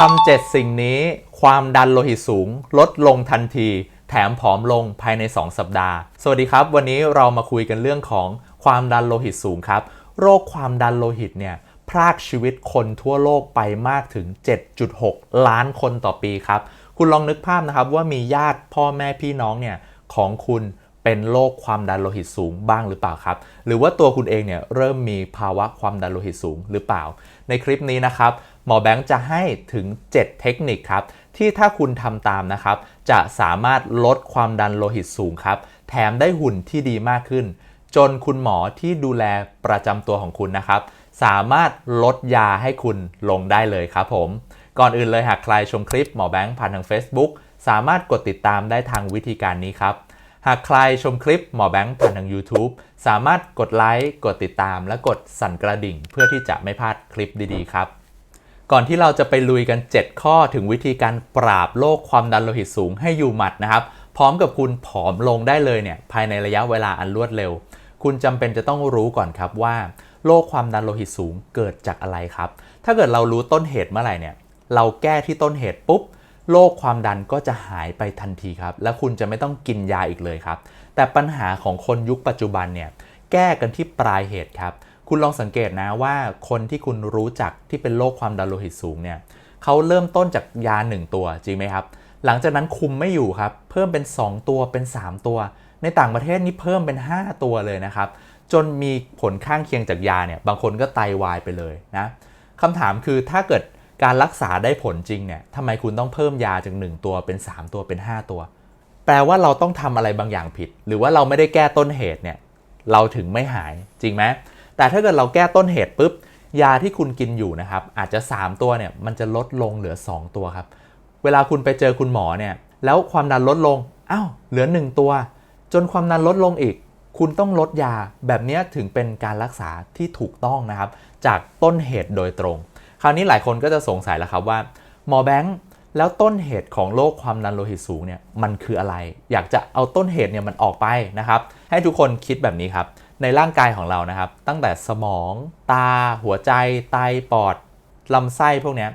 ทำเจ็ดสิ่งนี้ความดันโลหิตสูง ลดลงทันที แถมผอมลงภายใน 2 สัปดาห์ สวัสดีครับ วันนี้เรามาคุยกันเรื่องของความดันโลหิตสูงครับ โรคความดันโลหิตเนี่ยพรากชีวิตคนทั่วโลกไปมากถึง 7.6 ล้านคนต่อปีครับ คุณลองนึกภาพนะครับว่ามีญาติพ่อแม่พี่น้องเนี่ยของคุณ เป็นโรคความดันโลหิตสูงบ้างหรือเปล่าครับ หรือว่าตัวคุณเองเนี่ยเริ่มมีภาวะความดันโลหิตสูงหรือเปล่า ในคลิปนี้นะครับหมอแบงค์จะให้ถึง 7 เทคนิคครับ ที่ถ้าคุณทำตามนะครับ จะสามารถลดความดันโลหิตสูงครับ แถมได้หุ่นที่ดีมากขึ้น จนคุณหมอที่ดูแลประจำตัวของคุณนะครับ สามารถลดยาให้คุณลงได้เลยครับผม ก่อนอื่นเลยหากใครชมคลิปหมอแบงค์ผ่านทาง Facebook สามารถกดติดตามได้ทางวิธีการนี้ครับ หากใครชมคลิปหมอแบงค์ผ่านทาง YouTube สามารถกดไลค์ กดติดตาม และกดสั่นกระดิ่ง เพื่อที่จะไม่พลาดคลิปดีๆ ครับ ก่อนที่เราจะไปลุยกัน 7 ข้อถึงวิธีการปราบโรคความดันโลหิตสูงให้อยู่หมัดนะครับ พร้อมกับคุณผอมลงได้เลยเนี่ยภายในระยะเวลาอันรวดเร็ว คุณจำเป็นจะต้องรู้ก่อนครับว่าโรคความดันโลหิตสูงเกิดจากอะไรครับ ถ้าเกิดเรารู้ต้นเหตุเมื่อไหร่เนี่ย เราแก้ที่ต้นเหตุปุ๊บ โรคความดันก็จะหายไปทันทีครับ และคุณจะไม่ต้องกินยาอีกเลยครับ แต่ปัญหาของคนยุคปัจจุบันเนี่ยแก้กันที่ปลายเหตุครับ คุณลองสังเกตนะว่าคนที่คุณรู้จักที่เป็นโรคความดันโลหิตสูงเนี่ยเขาเริ่มต้นจากยา 1 ตัวจริงไหมครับ หลังจากนั้นคุมไม่อยู่ครับ เพิ่มเป็น 2 ตัวเป็น 3 ตัว ในต่างประเทศนี่เพิ่มเป็น 5 ตัวเลยนะครับ จนมีผลข้างเคียงจากยาเนี่ยบางคนก็ไตาวายไปเลยนะคำถามคือถ้าเกิด การรักษาได้ผลจริงเนี่ยทำไมคุณต้องเพิ่มยาจาก 1 ตัวเป็น 3 ตัวเป็น 5 ตัว แปลว่าเราต้องทำอะไรบางอย่างผิด หรือว่าเราไม่ได้แก้ต้นเหตุเนี่ยเราถึงไม่หายจริงไหมแต่ถ้าเกิดเราแก้ต้นเหตุปุ๊บยาที่คุณกินอยู่นะครับอาจจะ 3 ตัวเนี่ยมันจะลดลงเหลือ 2 ตัวครับ เวลาคุณไปเจอคุณหมอเนี่ยแล้วความดันลดลงอ้าวเหลือ 1 ตัว จนความดันลดลงอีก คุณต้องลดยาแบบนี้ถึงเป็นการรักษาที่ถูกต้องนะครับ จากต้นเหตุโดยตรง ราวนี้หลายคนก็จะสงสัยแล้วครับว่าหมอแบงค์แล้วต้นเหตุของโรคความดันโลหิตสูงเนี่ยมันคืออะไร อยากจะเอาต้นเหตุเนี่ยมันออกไปนะครับ ให้ทุกคนคิดแบบนี้ครับ ในร่างกายของเรานะครับ ตั้งแต่สมอง ตา หัวใจ ไต ปอด ลำไส้พวกนี้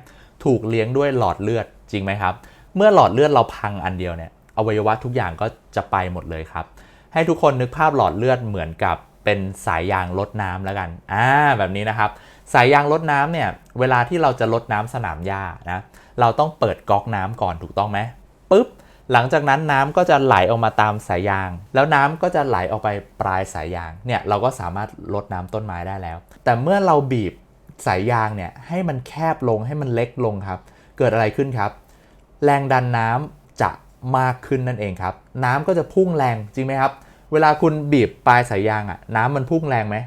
ถูกเลี้ยงด้วยหลอดเลือดจริงไหมครับ เมื่อหลอดเลือดเราพังอันเดียวเนี่ยอวัยวะทุกอย่างก็จะไปหมดเลยครับ ให้ทุกคนนึกภาพหลอดเลือดเหมือนกับเป็นสายยางลดน้ำแล้วกัน อ่า แบบนี้นะครับ สายยางลดน้ำเนี่ยเวลาที่เราจะลดน้ำสนามหญ้านะเราต้องเปิดก๊อกน้ำก่อนถูกต้องไหมปุ๊บหลังจากนั้นน้ำก็จะไหลออกมาตามสายยาง แล้วน้ำก็จะไหลออกไปปลายสายยางเนี่ยเราก็สามารถลดน้ำต้นไม้ได้แล้ว แต่เมื่อเราบีบสายยางเนี่ยให้มันแคบลงให้มันเล็กลงครับ เกิดอะไรขึ้นครับ แรงดันน้ำจะมากขึ้นนั่นเองครับ น้ำก็จะพุ่งแรงจริงไหมครับ เวลาคุณบีบปลายสายยางอะน้ำมันพุ่งแรงไหม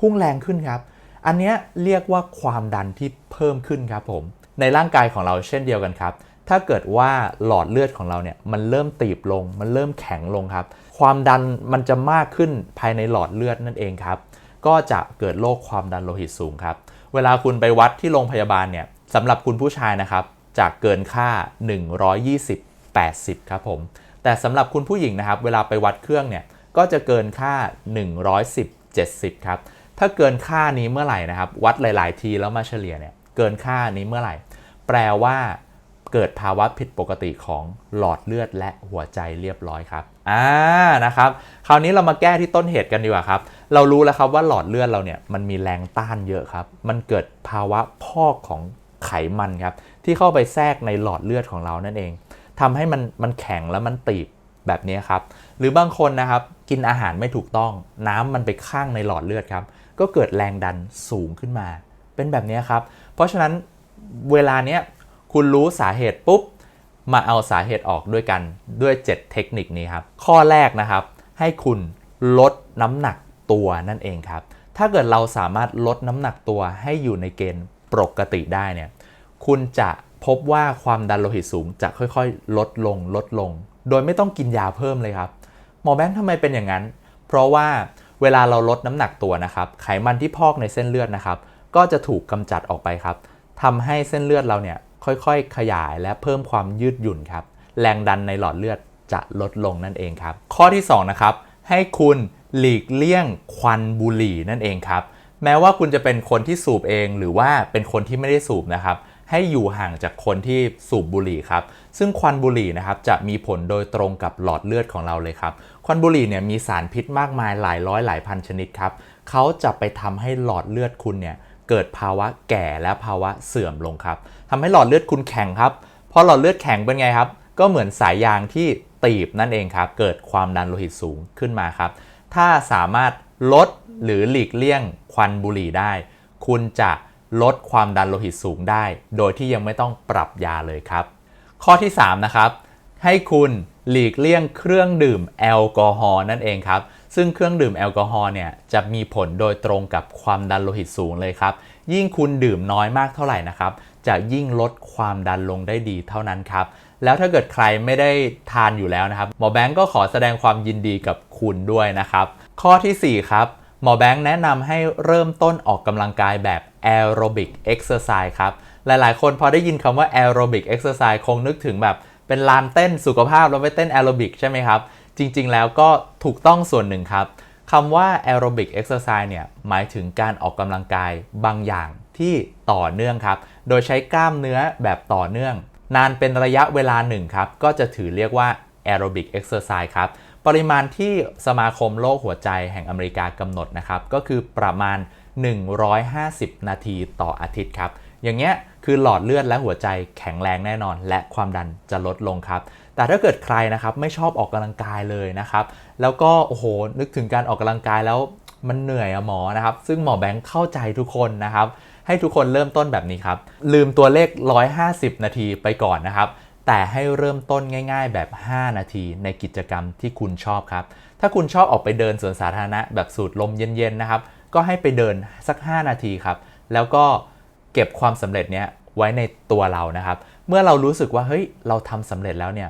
พุ่งแรงขึ้นครับ อันนี้เรียกว่าความดันที่เพิ่มขึ้นครับผม ในร่างกายของเราเช่นเดียวกันครับ ถ้าเกิดว่าหลอดเลือดของเราเนี่ยมันเริ่มตีบลง มันเริ่มแข็งลงครับ ความดันมันจะมากขึ้นภายในหลอดเลือดนั่นเองครับ ก็จะเกิดโรคความดันโลหิตสูงครับ เวลาคุณไปวัดที่โรงพยาบาลเนี่ยสำหรับคุณผู้ชายนะครับจะเกินค่า 120 80 ครับผม แต่สำหรับคุณผู้หญิงนะครับ เวลาไปวัดเครื่องเนี่ย ก็จะเกินค่า 110 70 ครับ ถ้าเกินค่านี้เมื่อไหร่นะครับ วัดหลาย ๆ ทีแล้วมาเฉลี่ยเนี่ยเกินค่านี้เมื่อไหร่ แปลว่าเกิดภาวะผิดปกติของหลอดเลือดและหัวใจเรียบร้อยครับอ่านะครับ คราวนี้เรามาแก้ที่ต้นเหตุกันดีกว่าครับ เรารู้แล้วครับว่าหลอดเลือดเราเนี่ยมันมีแรงต้านเยอะครับ มันเกิดภาวะพอกของไขมันครับที่เข้าไปแทรกในหลอดเลือดของเรานั่นเองทำให้มันมันแข็งแล้วมันตีบ แบบนี้ครับ หรือบางคนนะครับกินอาหารไม่ถูกต้อง น้ำมันไปข้างในหลอดเลือดครับ ก็เกิดแรงดันสูงขึ้นมา เป็นแบบนี้ครับ เพราะฉะนั้นเวลาเนี้ยคุณรู้สาเหตุปุ๊บ มาเอาสาเหตุออกด้วยกันด้วย 7 เทคนิคนี้ครับ ข้อแรกนะครับ ให้คุณลดน้ำหนักตัวนั่นเองครับ ถ้าเกิดเราสามารถลดน้ำหนักตัวให้อยู่ในเกณฑ์ปกติได้เนี่ยคุณจะพบว่าความดันโลหิตสูงจะค่อยๆ ลดลงลดลง โดยไม่ต้องกินยาเพิ่มเลยครับ หมอแบงค์ทำไมเป็นอย่างนั้น เพราะว่าเวลาเราลดน้ำหนักตัวนะครับ ไขมันที่พอกในเส้นเลือดนะครับ ก็จะถูกกำจัดออกไปครับทำให้เส้นเลือดเราเนี่ยค่อยๆ ขยายและเพิ่มความยืดหยุ่นครับ แรงดันในหลอดเลือดจะลดลงนั่นเองครับ ข้อที่2นะครับ ให้คุณหลีกเลี่ยงควันบุหรี่นั่นเองครับ แม้ว่าคุณจะเป็นคนที่สูบเองหรือว่าเป็นคนที่ไม่ได้สูบนะครับ ให้อยู่ห่างจากคนที่สูบบุหรี่ครับ ซึ่งควันบุหรี่นะครับจะมีผลโดยตรงกับหลอดเลือดของเราเลยครับ ควันบุหรี่เนี่ยมีสารพิษมากมายหลายร้อยหลายพันชนิดครับเขาจะไปทำให้หลอดเลือดคุณเนี่ยเกิดภาวะแก่และภาวะเสื่อมลงครับทำให้หลอดเลือดคุณแข็งครับ พอหลอดเลือดแข็งเป็นไงครับ ก็เหมือนสายยางที่ตีบนั่นเองครับ เกิดความดันโลหิตสูงขึ้นมาครับ ถ้าสามารถลดหรือหลีกเลี่ยงควันบุหรี่ได้ คุณจะ ลดความดันโลหิตสูงได้ โดยที่ยังไม่ต้องปรับยาเลยครับ ข้อที่ 3 นะครับ ให้คุณหลีกเลี่ยงเครื่องดื่มแอลกอฮอล์นั่นเองครับ ซึ่งเครื่องดื่มแอลกอฮอล์เนี่ยจะมีผลโดยตรงกับความดันโลหิตสูงเลยครับ ยิ่งคุณดื่มน้อยมากเท่าไหร่นะครับ จะยิ่งลดความดันลงได้ดีเท่านั้นครับ แล้วถ้าเกิดใครไม่ได้ทานอยู่แล้วนะครับ หมอแบงก์ก็ขอแสดงความยินดีกับคุณด้วยนะครับ ข้อทีสี่4 ครับ หมอแบงค์แนะนำให้เริ่มต้นออกกำลังกายแบบแอโรบิกเอ็กซ์เซอร์ไซส์ครับ หลายๆ คนพอได้ยินคำว่าแอโรบิกเอ็กซ์เซอร์ไซส์คงนึกถึงแบบเป็นลานเต้นสุขภาพแล้วไปเต้นแอโรบิกใช่ไหมครับ จริง ๆ แล้วก็ถูกต้องส่วนหนึ่งครับคำว่าแอโรบิกเอ็กซ์เซอร์ไซส์เนี่ยหมายถึงการออกกำลังกายบางอย่างที่ต่อเนื่องครับ โดยใช้กล้ามเนื้อแบบต่อเนื่อง นานเป็นระยะเวลาหนึ่งครับ ก็จะถือเรียกว่าแอโรบิกเอ็กซ์เซอร์ไซส์ครับ ปริมาณที่สมาคมโรคหัวใจแห่งอเมริกากำหนดนะครับ ก็คือประมาณ 150 นาทีต่ออาทิตย์ครับ อย่างเงี้ยคือหลอดเลือดและหัวใจแข็งแรงแน่นอน และความดันจะลดลงครับ แต่ถ้าเกิดใครนะครับไม่ชอบออกกำลังกายเลยนะครับ แล้วก็โอ้โหนึกถึงการออกกำลังกายแล้วมันเหนื่อยอะหมอนะครับ ซึ่งหมอแบงค์เข้าใจทุกคนนะครับ ให้ทุกคนเริ่มต้นแบบนี้ครับ ลืมตัวเลข 150 นาทีไปก่อนนะครับ แต่ให้เริ่มต้นง่ายๆแบบ 5 นาทีในกิจกรรมที่คุณชอบครับ ถ้าคุณชอบออกไปเดินสวนสาธารณะแบบสูดลมเย็นๆนะครับ ก็ให้ไปเดินสัก 5 นาทีครับ แล้วก็เก็บความสำเร็จเนี้ยไว้ในตัวเรานะครับ เมื่อเรารู้สึกว่าเฮ้ยเราทำสำเร็จแล้วเนี่ย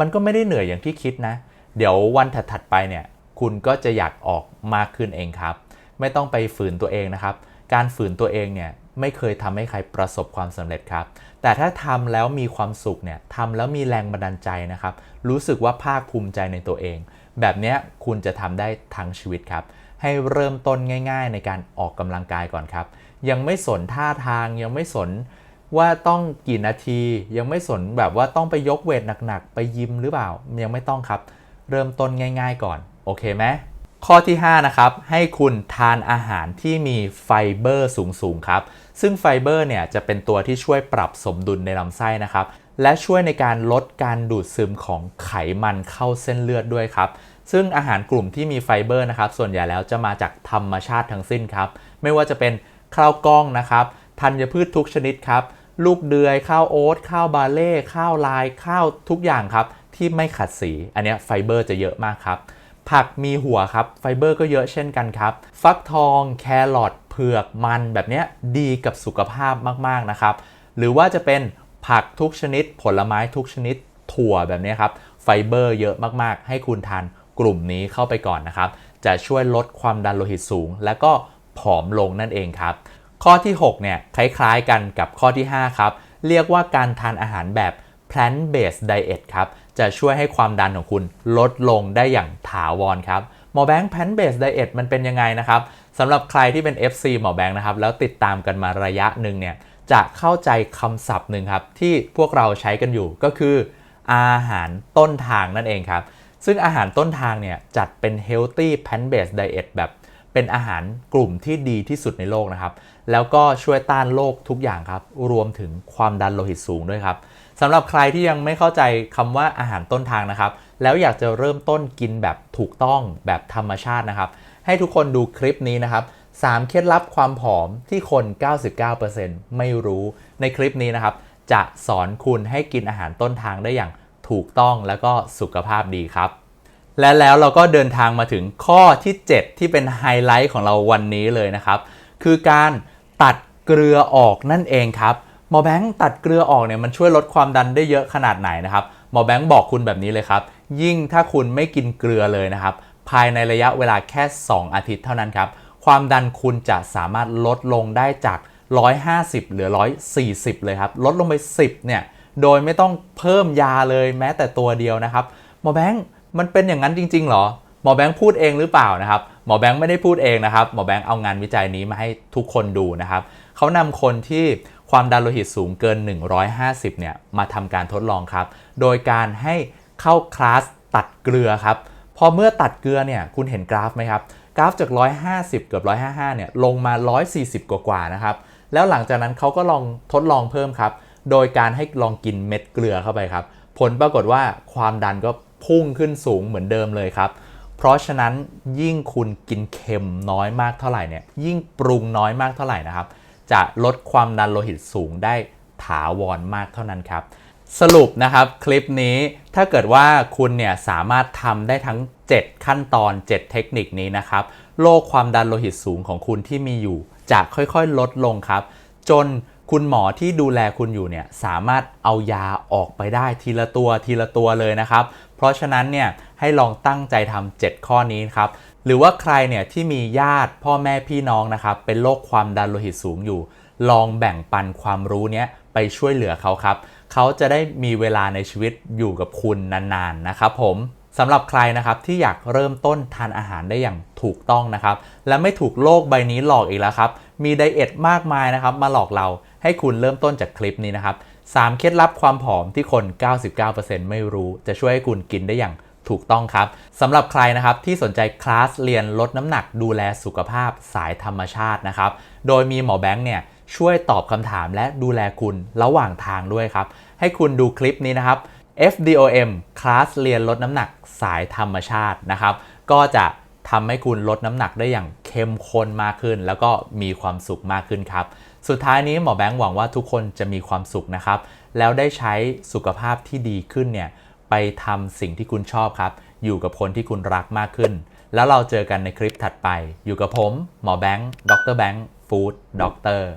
มันก็ไม่ได้เหนื่อยอย่างที่คิดนะ เดี๋ยววันถัดๆไปเนี่ย คุณก็จะอยากออกมากขึ้นเองครับ ไม่ต้องไปฝืนตัวเองนะครับ การฝืนตัวเองเนี่ยไม่เคยทำให้ใครประสบความสำเร็จครับ แต่ถ้าทำแล้วมีความสุขเนี่ยทำแล้วมีแรงบันดาลใจนะครับ รู้สึกว่าภาคภูมิใจในตัวเอง แบบนี้คุณจะทำได้ทั้งชีวิตครับ ให้เริ่มต้นง่าย ๆ ในการออกกำลังกายก่อนครับ ยังไม่สนท่าทางยังไม่สนว่าต้องกี่นาที ยังไม่สนแบบว่าต้องไปยกเวทหนักๆ ไปยิมหรือเปล่ายังไม่ต้องครับ เริ่มต้นง่าย ๆ ก่อน โอเคไหม ข้อที่ 5 นะครับ ให้คุณทานอาหารที่มีไฟเบอร์สูง ๆ ครับ ซึ่งไฟเบอร์เนี่ยจะเป็นตัวที่ช่วยปรับสมดุลในลำไส้นะครับ และช่วยในการลดการดูดซึมของไขมันเข้าเส้นเลือดด้วยครับ ซึ่งอาหารกลุ่มที่มีไฟเบอร์นะครับ ส่วนใหญ่แล้วจะมาจากธรรมชาติทั้งสิ้นครับ ไม่ว่าจะเป็นข้าวกล้องนะครับธัญพืชทุกชนิดครับ ลูกเดือย ข้าวโอ๊ต ข้าวบาเล่ ข้าวลาย ข้าวทุกอย่างครับ ที่ไม่ขัดสี อันนี้ไฟเบอร์จะเยอะมากครับ ผักมีหัวครับไฟเบอร์ก็เยอะเช่นกันครับ ฟักทองแครอทเผือกมันแบบนี้ดีกับสุขภาพมากๆนะครับ หรือว่าจะเป็นผักทุกชนิด ผลไม้ทุกชนิดถั่วแบบนี้ครับไฟเบอร์เยอะมากๆ ให้คุณทานกลุ่มนี้เข้าไปก่อนนะครับ จะช่วยลดความดันโลหิตสูง และก็ผอมลงนั่นเองครับ ข้อที่ 6 เนี่ยคล้ายๆกันกับข้อที่ 5 ครับ เรียกว่าการทานอาหารแบบ plant based diet ครับ จะช่วยให้ความดันของคุณลดลงได้อย่างถาวรครับหมอแบงค์ plant based diet มันเป็นยังไงนะครับสำหรับใครที่เป็น FC หมอแบงค์นะครับ แล้วติดตามกันมาระยะหนึ่งเนี่ยจะเข้าใจคำศัพท์หนึ่งครับ ที่พวกเราใช้กันอยู่ก็คือ อาหารต้นทางนั่นเองครับ ซึ่งอาหารต้นทางเนี่ยจัดเป็น healthy plant based diet แบบเป็นอาหารกลุ่มที่ดีที่สุดในโลกนะครับ แล้วก็ช่วยต้านโรคทุกอย่างครับ รวมถึงความดันโลหิตสูงด้วยครับสำหรับใครที่ยังไม่เข้าใจคำว่าอาหารต้นทางนะครับ แล้วอยากจะเริ่มต้นกินแบบถูกต้องแบบธรรมชาตินะครับ ให้ทุกคนดูคลิปนี้นะครับ3เคล็ดลับความผอมที่คน 99%ไม่รู้ในคลิปนี้นะครับ จะสอนคุณให้กินอาหารต้นทางได้อย่างถูกต้องแล้วก็สุขภาพดีครับ และแล้วเราก็เดินทางมาถึงข้อที่ 7 ที่เป็นไฮไลท์ของเราวันนี้เลยนะครับ คือการ ตัดเกลือออกนั่นเองครับหมอแบงค์ตัดเกลือออกเนี่ยมันช่วยลดความดันได้เยอะขนาดไหนนะครับหมอแบงค์บอกคุณแบบนี้เลยครับ ยิ่งถ้าคุณไม่กินเกลือเลยนะครับ ภายในระยะเวลาแค่ 2 อาทิตย์เท่านั้นครับ ความดันคุณจะสามารถลดลงได้จาก 150 เหลือ 140 เลยครับ ลดลงไป 10 เนี่ย โดยไม่ต้องเพิ่มยาเลยแม้แต่ตัวเดียวนะครับ หมอแบงค์มันเป็นอย่างนั้นจริง ๆ หรอ มอแบงค์พูดเองหรือเปล่านะครับ หมอแบงค์ไม่ได้พูดเองนะครับ หมอแบงค์เอางานวิจัยนี้มาให้ทุกคนดูนะครับ เขานำคนที่ความดันโลหิตสูงเกิน 150 เนี่ย มาทำการทดลองครับ โดยการให้เข้าคลาสตัดเกลือครับ พอเมื่อตัดเกลือเนี่ย คุณเห็นกราฟไหมครับ กราฟจาก 150 เกือบ 155 เนี่ย ลงมา 140 กว่าๆ นะครับ แล้วหลังจากนั้นเขาก็ลองทดลองเพิ่มครับ โดยการให้ลองกินเม็ดเกลือเข้าไปครับ ผลปรากฏว่าความดันก็พุ่งขึ้นสูงเหมือนเดิมเลยครับ เพราะฉะนั้นยิ่งคุณกินเค็มน้อยมากเท่าไหร่เนี่ยยิ่งปรุงน้อยมากเท่าไหร่นะครับ จะลดความดันโลหิตสูงได้ถาวรมากเท่านั้นครับ สรุปนะครับคลิปนี้ถ้าเกิดว่าคุณเนี่ยสามารถทำได้ทั้ง 7 ขั้นตอน 7 เทคนิคนี้นะครับโรคความดันโลหิตสูงของคุณที่มีอยู่จะค่อยๆ ลดลงครับ จน คุณหมอที่ดูแลคุณอยู่เนี่ยสามารถเอายาออกไปได้ทีละตัวทีละตัวเลยนะครับ เพราะฉะนั้นเนี่ยให้ลองตั้งใจทำ7ข้อนี้ครับ หรือว่าใครเนี่ยที่มีญาติพ่อแม่พี่น้องนะครับเป็นโรคความดันโลหิตสูงอยู่ ลองแบ่งปันความรู้เนี้ยไปช่วยเหลือเขาครับ เขาจะได้มีเวลาในชีวิตอยู่กับคุณนานๆนะครับผมสำหรับใครนะครับที่อยากเริ่มต้นทานอาหารได้อย่างถูกต้องนะครับ และไม่ถูกโลกใบนี้หลอกอีกแล้วครับ มีไดเอทมากมายนะครับมาหลอกเรา ให้คุณเริ่มต้นจากคลิปนี้นะครับ 3 เคล็ดลับความผอมที่คน 99%ไม่รู้ จะช่วยให้คุณกินได้อย่างถูกต้องครับสำหรับใครนะครับที่สนใจคลาสเรียนลดน้ำหนักดูแลสุขภาพสายธรรมชาตินะครับ โดยมีหมอแบงค์เนี่ยช่วยตอบคำถามและดูแลคุณระหว่างทางด้วยครับ ให้คุณดูคลิปนี้นะครับ FDOM คลาสเรียนลดน้ำหนักสายธรรมชาตินะครับ ก็จะทำให้คุณลดน้ำหนักได้อย่าง เข้มข้นมากขึ้น แล้วก็มีความสุขมากขึ้นครับ สุดท้ายนี้หมอแบงค์หวังว่าทุกคนจะมีความสุขนะครับ แล้วได้ใช้สุขภาพที่ดีขึ้นเนี่ยไปทำสิ่งที่คุณชอบครับ อยู่กับคนที่คุณรักมากขึ้น แล้วเราเจอกันในคลิปถัดไป อยู่กับผม หมอแบงค์ ดรแบงค์ ฟู้ดด็อกเตอร์